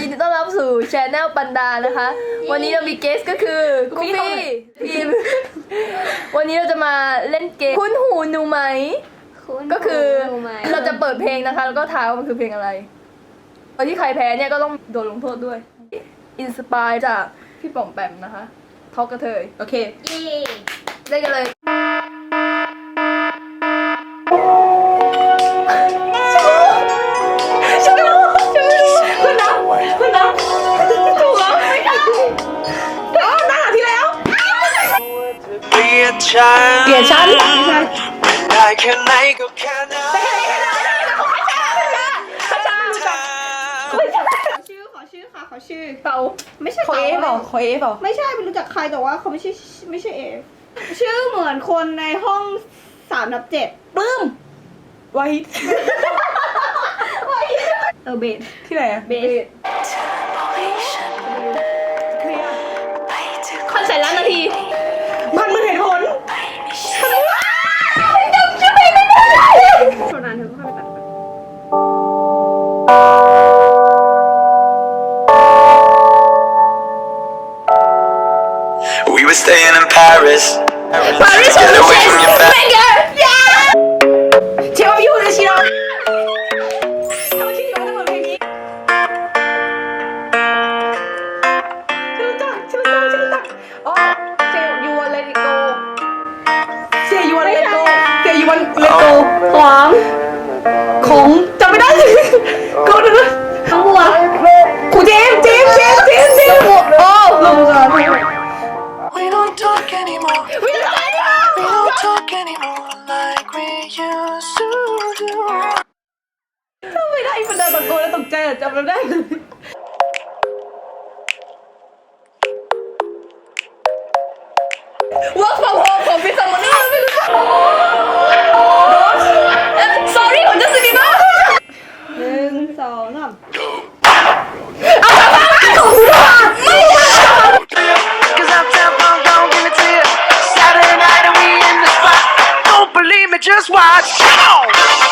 ยินดีต้อนรับสู่ช anel ปันดานะคะ วันนี้เรามีเกสก็คือกูฟี่พิมพ์วันนี้เราจะมาเล่นเกมคุ้นหูหนูไหมก็คือเราจะเปิดเพลงนะคะ แล้วก็ทายว่ามันคือเพลงอะไรตอนที่ใครแพ้เนี่ยก็ต้องโดนลงโทษด้วย อินสปายจากพี่ป๋อมแปมนะคะทอกกระเทยโอเค เย่เล่นกันเลยฉั ฉันเปลี่ยนฉันได้แค่ไหนก็แค่นั้นชื่อขอชื่อค่ะขอชื่อเป่าไม่ใช่ขอเอฟเปล่าขอเอฟเปล่าไม่ใช่ไม่รู้จักใครแต่ว่าเขาไม่ใช่ไม่ใช่เอฟชื่อเหมือนคนในห้องสามนับเจ็ดปลื้มไว้เออเบสที่ไหนอะเบสเคลียร์คอนเสิร์ตล้านนาที ลติโกเชียร์ยูวันเลติโกของ ของจำไม่ได้ talk anymore We don't talk anymore like we used to do จำไม่ได้มันเดินตะโกนแล้วตกใจอะจำไม่ได้เลย Work from home ของพี่ซัมมอนี่ Oh!